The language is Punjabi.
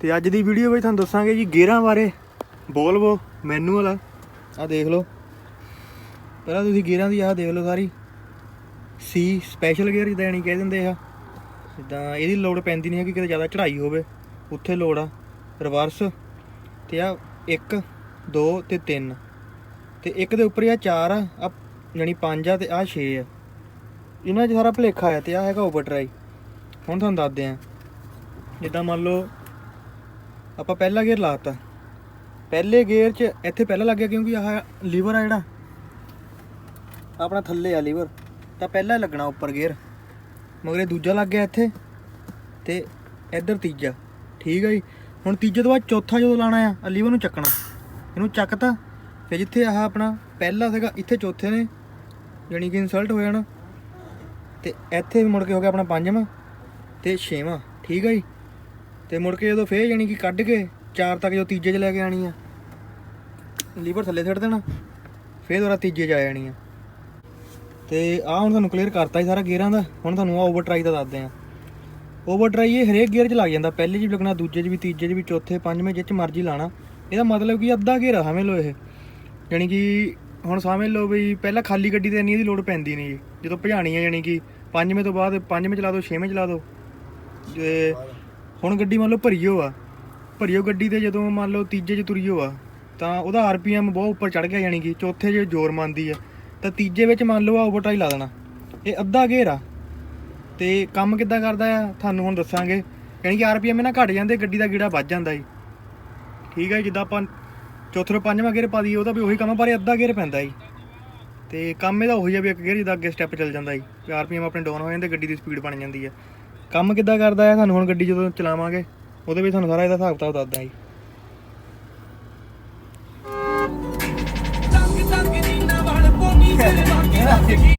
ਤੇ ਅੱਜ ਦੀ ਵੀਡੀਓ ਵਿੱਚ ਤੁਹਾਨੂੰ ਦੱਸਾਂਗੇ ਜੀ ਗੇਅਰਾਂ ਬਾਰੇ। ਬੋਲਵੋ ਮੈਨੂਅਲ ਆ ਆਹ ਦੇਖ ਲਓ। ਪਹਿਲਾਂ ਤੁਸੀਂ ਗੇਅਰਾਂ ਦੀ ਆਹ ਦੇਖ ਲਓ ਸਾਰੀ। ਸੀ ਸਪੈਸ਼ਲ ਗੇਅਰ ਜਿੱਦਾਂ ਯਾਨੀ ਕਹਿ ਦਿੰਦੇ ਆ। ਜਿੱਦਾਂ ਇਹਦੀ ਲੋਡ ਪੈਂਦੀ ਨਹੀਂ ਹੈ ਕਿ ਕਿਤੇ ਜ਼ਿਆਦਾ ਚੜ੍ਹਾਈ ਹੋਵੇ, ਉੱਥੇ ਲੋਡ ਆ। ਰਿਵਰਸ ਤੇ ਆ 1 2 ਤੇ 3 ਤੇ ਇੱਕ ਦੇ ਉੱਪਰ ਆ 4 ਆ ਆ ਯਾਨੀ 5 ਆ ਤੇ ਆ 6 ਆ। ਇਹਨਾਂ 'ਚ ਸਾਰਾ ਭਲੇਖਾ ਆ ਤੇ ਆ ਹੈਗਾ ਓਵਰ ਡਰਾਈ ਹੁਣ ਤੁਹਾਨੂੰ ਦੱਸਦੇ ਆ। ਜਿੱਦਾਂ ਮੰਨ ਲਓ ਆਪਾਂ ਪਹਿਲਾ ਗੇਅਰ ਲਾਤਾ। ਪਹਿਲੇ ਗੇਅਰ 'ਚ ਇੱਥੇ ਪਹਿਲਾਂ ਲੱਗਿਆ ਕਿਉਂਕਿ ਆਹ ਲੀਵਰ ਆ ਜਿਹੜਾ। ਆਪਣਾ ਥੱਲੇ ਆ ਲੀਵਰ। ਤਾਂ ਪਹਿਲਾਂ ਲੱਗਣਾ ਉੱਪਰ ਗੇਅਰ ਮਗਰ ਇਹ ਦੂਜਾ ਲੱਗ ਗਿਆ ਇੱਥੇ। ਤੇ ਇੱਧਰ ਤੀਜਾ। ਠੀਕ ਹੈ ਜੀ। ਹੁਣ ਤੀਜੇ ਤੋਂ ਬਾਅਦ ਚੌਥਾ ਜਦੋਂ ਲਾਣਾ ਆ ਲੀਵਰ ਨੂੰ ਚੱਕਣਾ। ਇਹਨੂੰ ਚੱਕਤਾ। ਫਿਰ ਜਿੱਥੇ ਆਹ ਆਪਣਾ ਪਹਿਲਾ ਸੀਗਾ, ਇੱਥੇ ਚੌਥੇ ਨੇ। ਯਾਨੀ ਕਿ ਇਨਸਲਟ ਹੋ ਜਾਣਾ। ਤੇ ਇੱਥੇ ਮੁੜ ਕੇ ਹੋ ਗਿਆ ਆਪਣਾ ਪੰਜਵਾਂ। ਤੇ ਛੇਵਾਂ। ਠੀਕ ਹੈ ਜੀ। ਤੇ ਮੁੜ ਕੇ ਜਦੋਂ ਫੇਰ ਯਾਨੀ ਕਿ ਕੱਢ ਕੇ ਚਾਰ ਤੱਕ ਜਦੋਂ ਤੀਜੇ 'ਚ ਲੈ ਕੇ ਆਣੀ ਆ, ਲੀਵਰ ਥੱਲੇ ਛੱਡ ਦੇਣਾ, ਫੇਰ ਦੁਬਾਰਾ ਤੀਜੇ 'ਚ ਆ ਜਾਣੀ ਆ। ਤੇ ਆ ਹੁਣ ਤੁਹਾਨੂੰ ਕਲੀਅਰ ਕਰਤਾ ਜੀ ਸਾਰਾ ਗੇਅਰਾਂ ਦਾ, ਹੁਣ ਤੁਹਾਨੂੰ ਆ ਓਵਰ ਟਰਾਈ ਦਾ ਦੱਸਦੇ ਆ। ਓਵਰ ਟਰਾਈ ਇਹ ਹਰੇਕ ਗੇਅਰ 'ਚ ਲੱਗ ਜਾਂਦਾ, ਪਹਿਲੇ 'ਚ ਵੀ ਲੱਗਣਾ, ਦੂਜੇ 'ਚ ਵੀ, ਤੀਜੇ 'ਚ ਵੀ, ਚੌਥੇ, ਪੰਜਵੇਂ, ਜਿਹ 'ਚ ਮਰਜ਼ੀ ਲਾਣਾ। ਇਹਦਾ ਮਤਲਬ ਕਿ ਅੱਧਾ ਘੇਰਾ ਸਮਝ ਲਓ ਇਹ। ਯਾਨੀ ਕਿ ਹੁਣ ਸਮਝ ਲਓ ਵੀ ਪਹਿਲਾਂ ਖਾਲੀ ਗੱਡੀ ਤੇ ਇੰਨੀ ਇਹਦੀ ਲੋਡ ਪੈਂਦੀ ਨਹੀਂ ਜੀ। ਜਦੋਂ ਭਜਾਣੀ ਹੈ ਯਾਨੀ ਕਿ ਪੰਜਵੇਂ ਤੋਂ ਬਾਅਦ, ਪੰਜਵੇਂ ਚਲਾ ਦਿਓ, ਛੇਵੇਂ ਚਲਾ ਦਿਓ। ਤੇ ਹੁਣ ਗੱਡੀ ਮੰਨ ਲਓ ਭਰੀਓ ਆ। ਭਰੀਓ ਗੱਡੀ ਤੇ ਜਦੋਂ ਮੰਨ ਲਓ ਤੀਜੇ 'ਚ ਤੁਰੀਓ ਆ ਤਾਂ ਉਹਦਾ ਆਰਪੀਐਮ ਬਹੁਤ ਉੱਪਰ ਚੜ ਗਿਆ ਯਾਨੀ ਕਿ ਚੌਥੇ 'ਚ ਜ਼ੋਰ ਮੰਨਦੀ ਆ। ਤਾਂ ਤੀਜੇ ਵਿੱਚ ਮੰਨ ਲਓ ਆ ਓਵਰਟਾਈ ਲਾ ਦੇਣਾ। ਇਹ ਅੱਧਾ ਗੇਅਰ ਆ। ਤੇ ਕੰਮ ਕਿੱਦਾਂ ਕਰਦਾ ਆ ਤੁਹਾਨੂੰ ਹੁਣ ਦੱਸਾਂਗੇ। ਯਾਨੀ ਕਿ ਆਰਪੀਐਮ ਇਹਨਾਂ ਘਟ ਜਾਂਦੇ ਗੱਡੀ ਦਾ ਗੇੜਾ ਵੱਜ ਜਾਂਦਾ ਜੀ। ਠੀਕ ਹੈ ਜਿੱਦਾਂ ਆਪਾਂ ਚੌਥੇ ਤੋਂ ਪੰਜਵਾਂ ਗੇਅਰ ਪਾ ਦਈਏ ਉਹਦਾ ਵੀ ਉਹੀ ਕੰਮ ਆ, ਪਰ ਇਹ ਅੱਧਾ ਗੇਅਰ ਪੈਂਦਾ ਜੀ। ਤੇ ਕੰਮ ਇਹਦਾ ਉਹੀ ਆ ਵੀ ਇੱਕ ਗੇਅਰ ਜਿੱਦਾਂ ਅੱਗੇ ਸਟੈਪ ਚੱਲ ਜਾਂਦਾ ਜੀ। ਆਰਪੀਐਮ ਆਪਣੇ ਡਾਊਨ ਹੋ ਜਾਂਦੇ ਗੱਡੀ ਦੀ ਸਪੀਡ ਬਣ ਜਾਂਦੀ ਆ। ਕੰਮ ਕਿੱਦਾਂ ਕਰਦਾ ਹੈ ਤੁਹਾਨੂੰ ਹੁਣ ਗੱਡੀ ਜਦੋਂ ਚਲਾਵਾਂਗੇ, ਉਹਦੇ ਵਿੱਚ ਤੁਹਾਨੂੰ ਸਾਰਾ ਇਹਦਾ ਹਿਸਾਬ ਕਿਤਾਬ ਦੱਸਦਾ ਜੀ ਟੰਗ ਟੰਗ ਨੀਨਾ ਵਾਲ ਪੋਨੀ ਤੇਰੇ ਵਾਂਗੇ